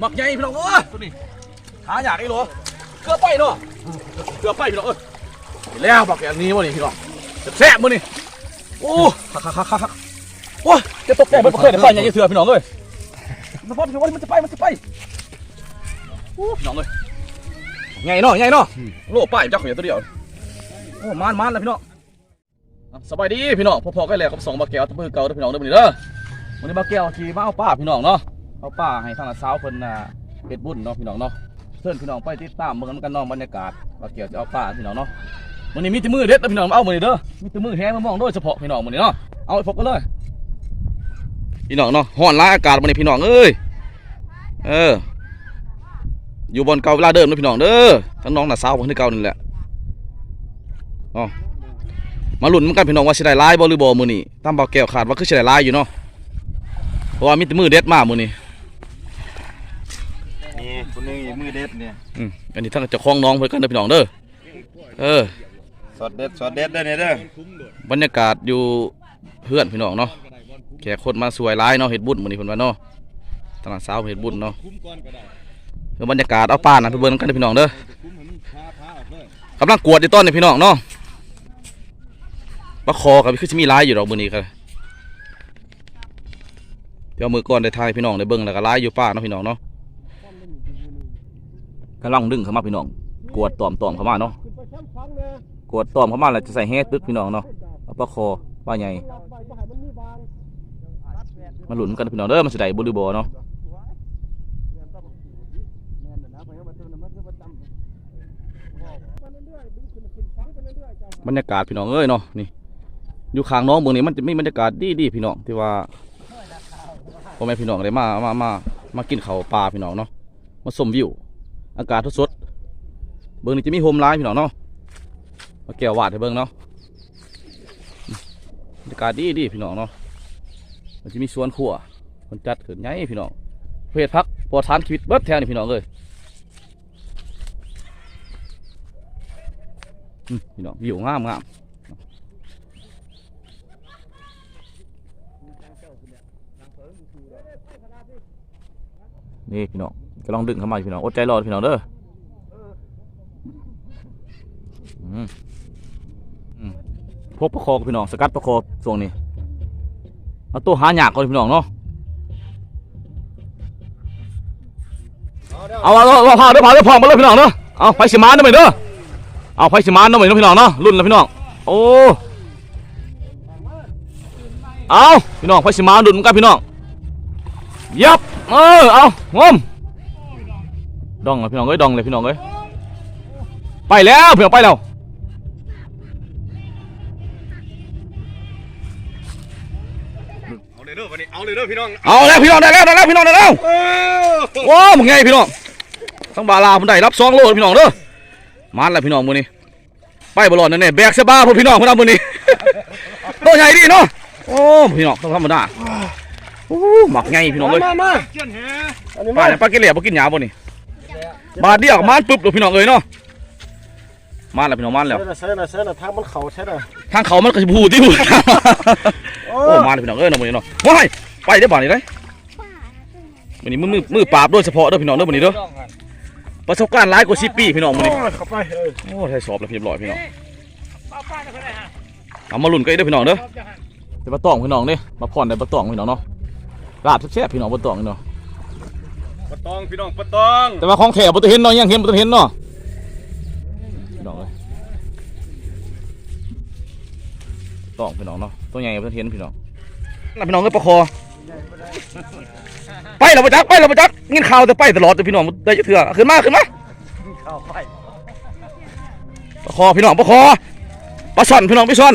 หมักใหญ่พี่น้องเอ้ยตัวนี้หาอยากไอ้หรอเกลือไปเนาะเกลือไปพี่น้องเอ้ยเห็นแล้วบักอย่างนี้วะนี่พี่น้องแซ่บมื้อนี่โอ้คักคักคักคักโอ้จะตกใจมันบ่เคยได้ไปใหญ่เถื่อพี่น้องเอ้ยมันพอพี่น้องมันจะไปมันจะไปโอ้พี่น้องเอ้ยใหญ่เนาะใหญ่เนาะโล่ป้ายจักเหยียตัวเดียวโอ้มานมานแล้วพี่น้องสบายดีพี่น้องพอๆกันแล้วกับสองบาแก้วตะมือเก่าเด้อพี่น้องเด้อมื้อนี้เด้อวันนี้บาแก้วที่มาเอาป้าพี่น้องเนาะ เอาป้าให้ทางละสาวเพิ่นน่ะเฮ็ดบุญเนาะพี่น้องเนาะเชิญพี่น้องไปติดตามเบิ่งนำกันเน้องบรรยากาศว่าเกี่ยวจะเอาป้าพี่น้องเนาะมื้อนี้มีแต่มือเด็ดนะพี่น้องเอามื้อนี้เด้อมีแต่มือแฮมามองโดยเฉพาะพี่น้องมื้อนี้เนาะเอาไปพบกันเลย พี่น้องเนาะร้อนร้ายอากาศมื้อนี้พี่น้องเอ้ยเออ อยู่บนเก่าเวลาเดิมนะพี่น้องเด้อทั้งน้องน่ะสาวเพิ่นคือเก่านี่แหละเนาะมาลุ้นนกันพี่น้องว่าสิได้หลายบ่หรือบ่มื้อนี้ตามเบาแก้วคาดว่าคือสิได้หลายอยู่เนาะเพราะว่ามีแต่มือเด็ดมากมื้อนี้นี่ คนนึงมือเด็ดเนี่ยอืมอันนี้ท่านเจะคล้าของน้องเพื่อนกันเด้อพี่น้องเด้อเออ สอดเด็ดสอดเด็ดได้เนี่ยเด้อบรรยากาศอยู่เพื่อนพี่น้องเนาะแขกคนมาสวยร้ายเนาะเห็ดบุญมื้อนี้เพิ่นว่าเนาะตลาดเช้าเห็ดบุญเนาะคือบรรยากาศเอาป้านะไปเบิ่งกันเด้อพี่น้องเด้อกำลังกวดอยู่ตอนนี้พี่น้องเนาะปลาคอกับคือสิมีร้ายอยู่ดอกมื้อนี้ครับเดี๋ยวมือก่อนได้ทายพี่น้องได้เบิ่งแล้วก็ร้ายอยู่ป้าเนาะพี่น้องเนาะ กำลังดึงเข้ามาพี่น้อง กวดตอมตอมเข้ามาเนาะกดต้อมเข้ามาแล้วจะใส่แฮตึกพี่น้องเนาะเอาปลาคอปลาใหญ่มาหลุนกันพี่น้องเด้อมันสิได้บ่หรือบ่เนาะบรรยากาศพี่น้องเอ้ยเนาะนี่อยู่ข้างน้องเมืองนี้มันจะมีบรรยากาศดีดีพี่น้องที่ว่าพ่อแม่พี่น้องได้มามามามากินข้าวปลาพี่น้องเนาะมาชมวิว อากาศสดเบิ่งนี่จะมีโฮมไลน์พี่น้องเนาะมาแก้ววาดให้เบิ่งเนาะบรรยากาศดีดีพี่น้องเนาะมันจะมีสวนครัวคนจัดขึ้นใหญ่พี่น้องเพจพักปลอดสารชีวิตเบิดแทนนี่พี่น้องเลยพี่น้องวิวงามงามนี่พี่น้อง ก็ลองดึงเข้ามาพี่น้องอดใจรอพี่น้องเด้ออืมพวกประคอกับพี่น้องสกัดประคอช่วงนี้เอาตัวหาหยากก่อนพี่น้องเนาะเอาเอาเอาพาเด้อพาเด้อพองมาเลยพี่น้องเนาะเอาไฟสิมานเด้อไปเด้อเอาไฟสิมานเด้อไปเด้อพี่น้องเนาะรุ่นแล้วพี่น้องโอ้เอาพี่น้องไฟสิมานรุ่นเหมือนกันพี่น้องยับเออเอางม ดองเลยพี่น้องเอ้ยดองเลยพี่น้องเอ้ยไปแล้วพี่น้องไปแล้วเอาเลยเด้อวันนี้เอาเลยเด้อพี่น้องเอาแล้วพี่น้องได้แล้วได้แล้วพี่น้องได้แล้วเออว้าวมึงไงพี่น้องต้องบาลาผมได้รับซองโลพี่น้องเด้อมาแล้วพี่น้องมื้อนี้ไปบอลลอนนั่นแน่แบกเสบ้าพวกพี่น้องพวกเรามื้อนี้ตัวใหญ่ดีเนาะโอ้พี่น้องต้องธรรมดาโอ้หมักไงพี่น้องเลยมามาเจียนแหอันนี้ป้ามาเนี่ยป้ากินเหลี่ยบ่กินหยาบ่นี่ บาทเดียวมานปุ๊บเลยพี่น้องเอ้ยเนาะมาแล้วพี่น้องมาแล้วเซ่น่ะเซ่น่ะเซ่น่ะทางมันเข่าใช่น่ะทางเขามันก็สิพูดที่พูดโอ้มาแล้วพี่น้องเอ้ยน้องมื้อนี้เนาะว้ายไปได้อบ่านี่ได้มื้อนี้มือมือมือปราบโดยเฉพาะเด้อพี่น้องเด้อมื้อนี้เด้อประสบการณ์หลายกว่า10ปีพี่น้องมื้อนี้โอ้ยเข้าไปเออโอ้ใช่สอบแล้วเรียบร้อยพี่น้องเอามาลุ้นกันอีกเด้อพี่น้องเด้อเดี๋ยวมาตองพี่น้องเด้มาผ่อนได้มาตองพี่น้องเนาะลาบแซ่บๆพี่น้องมาตองพี่น้อง ปะตองพี่น้องปะตองแต่ว่าของแถวบ่ต้องเห็นเนาะยังเห็นบ่ต้องเห็นเนาะพี่น้องเอ้ยตองพี่น้องเนาะตัวใหญ่บ่ต้องเห็นพี่น้องน่ะพี่น้องเอ้ยประคอ ไปแล้วบ่จักไปแล้วบ่จักเงินข่าวแต่ไปตลอดแต่พี่น้องได้จักเทื่อขึ้นมาขึ้นมาเข้าไปประคอพี่น้องประคอปลาช่อนพี่น้องปลาช่อน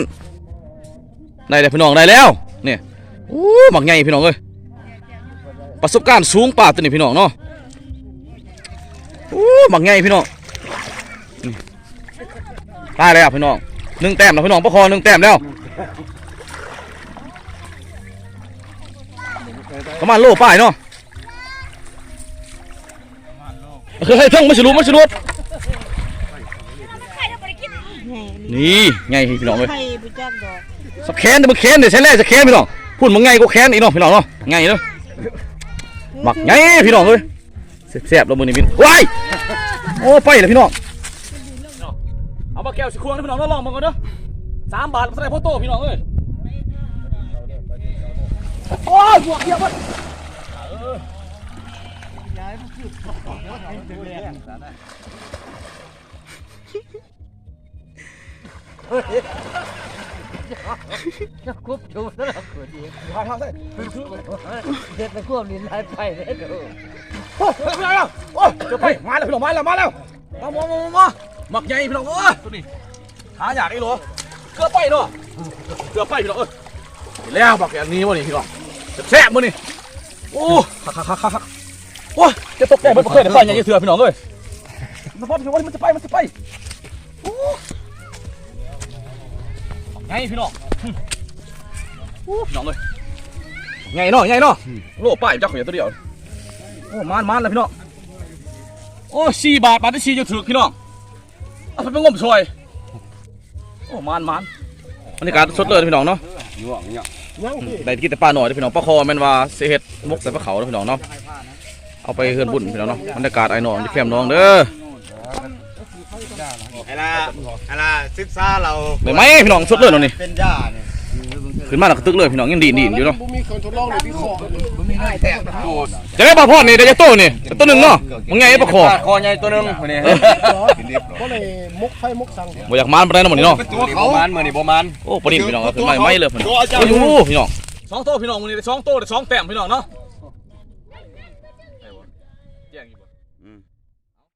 ได้แล้วพี่น้องได้แล้วเนี่ยโอ้หมักใหญ่พี่น้องเอ้ย ประสบการณ์สูงป่าตัวนี้พี่น้องเนาะโอ้หมักใหญ่พี่น้องได้แล้วพี่น้องหนึ่งแต้มแล้วพี่น้องประคอหนึ่งแต้มแล้วประมาณโลป้ายเนาะเฮ้ยเท่งไม่ฉลุไม่ฉลุนี่ไงพี่น้องเอ้ยไข่บุจักดอกสแคนเดี๋ยวมันแคนเดี๋ยวใช้แร่สแคนพี่น้องพูดมันไงก็แคนอีน้องพี่น้องเนาะไงเนาะ หมักไงพี่น้องเอ้ยแซ่บๆแล้วมือนี่พี่ว้ายโอ้ไปเลยพี่น้องเอามาแก้วสิควงนะพี่น้องแล้วลองมาก่อนเด้อสามบาทใส่พ่อโตพี่น้องเอ้ยโอ้ยบวเดียวมัน จะคุบชูแล้วเราเกิดอีกทายทางใส่เด็ดไปควบลิ้นลายไปเลยด้อโอ้ยไม่ได้แล้วโอ้ยเดี๋ยวไปมาแล้วพี่น้องมาแล้วมาแล้วมามามามาหมักใหญ่พี่น้องเอ้ยตัวนี้หาอยากไอ้หรอเกลือไปเนาะเกลือไปพี่น้องเอ้ยแล้วบอกอย่างนี้วะนี่พี่น้องแซ่บมื้อนี่โอ้คักคักคักคักโอ้ยจะตกใจเพิ่นบ่เคยได้ไปอย่างนี้เถื่อพี่น้องเอ้ยมันพอพี่น้องมันจะไปมันจะไปโอ้ ไงพี่น้องหึโอ้พี่น้องเอ้ยไงเนาะไงเนาะโลป้ายจักเขาอย่างตัวเดียวโอ้มานมานแล้วพี่น้องโอ้สี่บาทบาทที่สี่จะถือพี่น้องเอาไปงมซอยโอ้มานมานบรรยากาศสดเลยพี่น้องเนาะย่วงเนี่ยได้กินแต่ปลาหน่อยเด้อพี่น้องปลาคอแม่นว่าเสเฮ็ดมกใส่ปลาเขาเด้อพี่น้องเนาะเอาไปเฮือนบุญพี่น้องเนาะบรรยากาศไอ้น้องที่แคมป์น้องเด้อ ไอ้ล่ะไอ้ล่ะศึกษาเราได้ไหมพี่น้องสดเลยเนาะนี่เป็นย่าเนี่ยขึ้นมาแล้วก็ตึกเลยพี่น้องยังดีดีอยู่เนาะจะได้ปลาพอดนี่ได้จะโตนี่ตัวหนึงเนาะมึงไงปลาคอคอใหญ่ตัวนึงนี้ก็เลยมุกไฟมุกสังบ่อยากมานไปานใดเนะหมดนี่เนาะตัวเขาประมาณมื้อนี้ประมาณโอ้ปลานิ่มพี่น้องขึ้นมาไม่เลยพี่น้องโอ้ยสองโตพี่น้องมื้อนี้สองโตได้สองแต้มพี่น้องเนาะ